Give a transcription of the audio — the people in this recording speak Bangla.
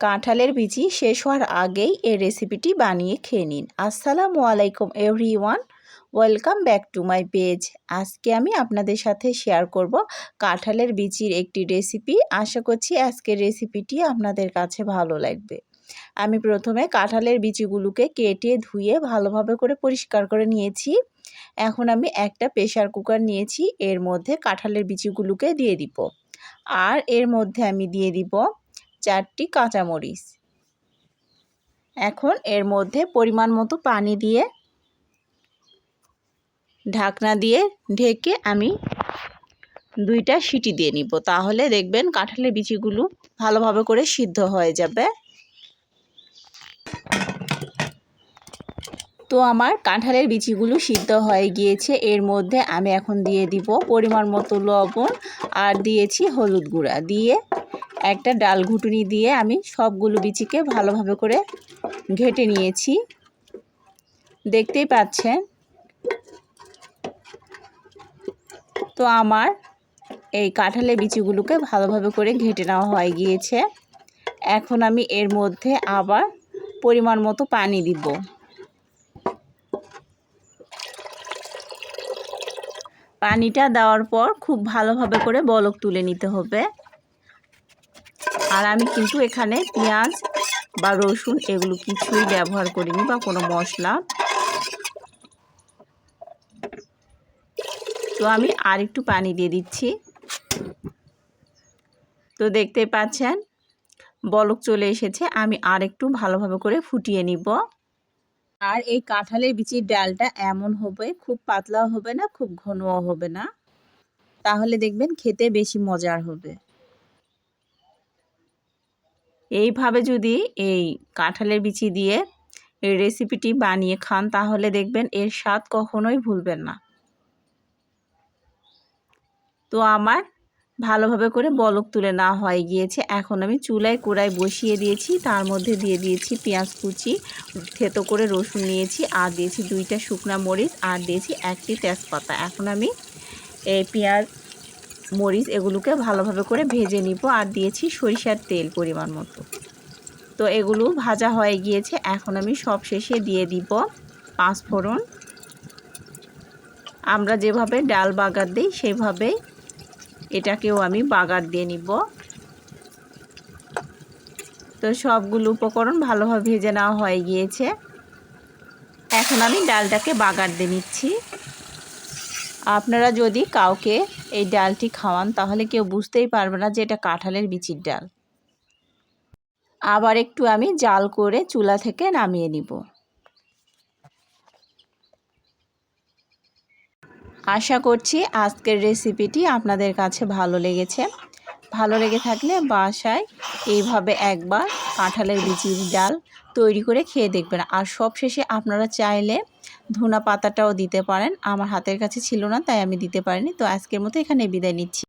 কাঁঠালের বিচি শেষ হওয়ার আগেই এই রেসিপিটি বানিয়ে খেয়ে নিন। আসসালামু আলাইকুম everyone welcome back to my page আজকে আমি আপনাদের সাথে শেয়ার করব কাঁঠালের বিচির একটি রেসিপি আশা করছি আজকের রেসিপিটি আপনাদের কাছে ভালো লাগবে। আমি প্রথমে কাঁঠালের বিচিগুলোকে কেটে ধুয়ে ভালোভাবে করে পরিষ্কার করে নিয়েছি। এখন আমি একটা প্রেশার কুকার নিয়েছি, এর মধ্যে কাঁঠালের বিচিগুলোকে দিয়ে দিব। আর এর মধ্যে আমি দিয়ে দিব চারটি কাঁচামরিচ। এখন এর মধ্যে পরিমাণ মতো পানি দিয়ে ঢাকনা দিয়ে ঢেকে আমি দুইটা সিটি দিয়ে নিব। তাহলে দেখবেন কাঁঠালের বিচিগুলো ভালোভাবে করে সিদ্ধ হয়ে যাবে। তো আমার কাঁঠালের বিচিগুলো সিদ্ধ হয়ে গিয়েছে। এর মধ্যে আমি এখন দিয়ে দিব পরিমাণ মতো লবণ আর দিয়েছি হলুদ গুঁড়া। দিয়ে একটা ডাল ঘুটুনি দিয়ে আমি সবগুলো বিচিকে ভালোভাবে করে ঘেটে নিয়েছি। দেখতেই পাচ্ছেন? তো আমার এই কাঁঠালের বিচিগুলোকে ভালোভাবে করে ঘেটে নেওয়া হয়ে গিয়েছে। এখন আমি এর মধ্যে আবার পরিমাণ মতো পানি দিব। পানিটা দেওয়ার পর খুব ভালোভাবে করে বলক তুলে নিতে হবে। আর আমি কিন্তু এখানে পেঁয়াজ বা রসুন এগুলো কিছুই ব্যবহার করিনি বা কোনো মশলা। তো আমি আর একটু পানি দিয়ে দিচ্ছি। তো দেখতে পাচ্ছেন, বলক চলে এসেছে, আমি আর একটু ভালোভাবে করে ফুটিয়ে নিব। আর এই কাঁঠালের বিচির ডালটা এমন হবে, খুব পাতলাও হবে না, খুব ঘনও হবে না। তাহলে দেখবেন খেতে বেশি মজার হবে। এইভাবে যদি এই কাঁঠালের বিচি দিয়ে এই রেসিপিটি বানিয়ে খান, তাহলে দেখবেন এর স্বাদ কখনোই ভুলবেন না। তো আমার ভালোভাবে করে বলক তুলে না হয়ে গিয়েছে। এখন আমি চুলায় কোড়ায় বসিয়ে দিয়েছি। তার মধ্যে দিয়ে দিয়েছি পেঁয়াজ কুচি, থেতো করে রসুন নিয়েছি, আর দিয়েছি দুইটা শুকনা মরিচ, আর দিয়েছি একটি তেজপাতা। এখন আমি এই পেঁয়াজ মরিচ এগুলোকে ভালোভাবে করে ভেজে নিব। আর দিয়েছি সরিষার তেল পরিমাণ মতো। তো এগুলো ভাজা হয়ে গিয়েছে। এখন আমি সব শেষে দিয়ে দিব পাঁচফোড়ন আমরা যেভাবে ডাল বাগার দিই সেভাবেই এটাকেও আমি বাগার দিয়ে নিব। তো সবগুলো উপকরণ ভালোভাবে ভেজে নেওয়া হয়ে গিয়েছে। এখন আমি ডালটাকে বাগার দিয়ে নিচ্ছি। আপনারা যদি কাউকে এই ডালটি খাওয়ান, তাহলে কেউ বুঝতেই পারবে না যে এটা কাঁঠালের বিচির ডাল। আবার একটু আমি জাল করে চুলা থেকে নামিয়ে নিব। আশা করছি আজকের রেসিপিটি আপনাদের কাছে ভালো লেগেছে। ভালো লেগে থাকলে বাসায় এইভাবে একবার কাঁঠালের বিচির ডাল তৈরি করে খেয়ে দেখবেন। আর সবশেষে আপনারা চাইলে ধনা পাতাটাও দিতে পারেন। আমার হাতের কাছে ছিল না, তাই আমি দিতে পারিনি। তো আজকের মতো এখানে বিদায় নিচ্ছি।